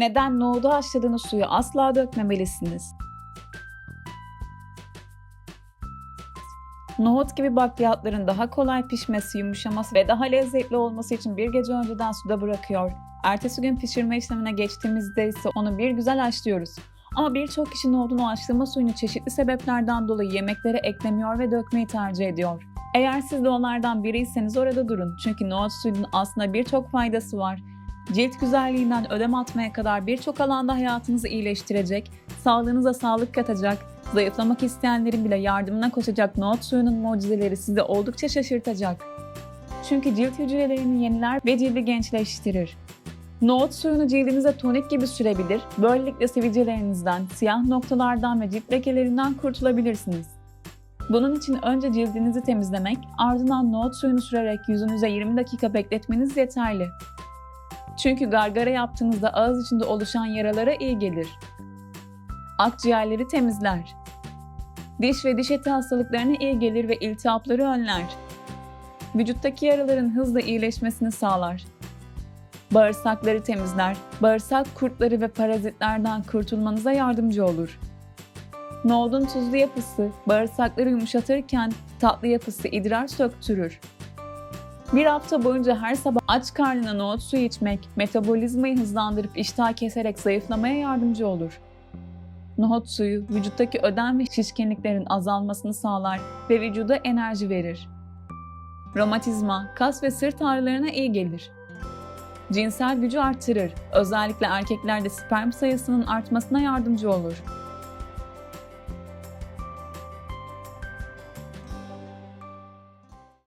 Neden nohudu haşladığınız suyu asla dökmemelisiniz? Nohut gibi bakliyatların daha kolay pişmesi, yumuşaması ve daha lezzetli olması için bir gece önceden suda bırakıyor. Ertesi gün pişirme işlemine geçtiğimizde ise onu bir güzel haşlıyoruz. Ama birçok kişi nohudun o haşlama suyunu çeşitli sebeplerden dolayı yemeklere eklemiyor ve dökmeyi tercih ediyor. Eğer siz de onlardan biriyseniz orada durun. Çünkü nohut suyunun aslında birçok faydası var. Cilt güzelliğinden ödem atmaya kadar birçok alanda hayatınızı iyileştirecek, sağlığınıza sağlık katacak, zayıflamak isteyenlerin bile yardımına koşacak nohut suyunun mucizeleri sizi oldukça şaşırtacak. Çünkü cilt hücrelerini yeniler ve cildi gençleştirir. Nohut suyunu cildinize tonik gibi sürebilir, böylelikle sivilcelerinizden, siyah noktalardan ve cilt lekelerinden kurtulabilirsiniz. Bunun için önce cildinizi temizlemek, ardından nohut suyunu sürerek yüzünüze 20 dakika bekletmeniz yeterli. Çünkü gargara yaptığınızda ağız içinde oluşan yaralara iyi gelir. Akciğerleri temizler. Diş ve diş eti hastalıklarına iyi gelir ve iltihapları önler. Vücuttaki yaraların hızla iyileşmesini sağlar. Bağırsakları temizler, bağırsak kurtları ve parazitlerden kurtulmanıza yardımcı olur. Nohudun tuzlu yapısı bağırsakları yumuşatırken tatlı yapısı idrar söktürür. Bir hafta boyunca her sabah aç karnına nohut suyu içmek, metabolizmayı hızlandırıp iştah keserek zayıflamaya yardımcı olur. Nohut suyu vücuttaki ödem ve şişkinliklerin azalmasını sağlar ve vücuda enerji verir. Romatizma, kas ve sırt ağrılarına iyi gelir. Cinsel gücü artırır. Özellikle erkeklerde sperm sayısının artmasına yardımcı olur.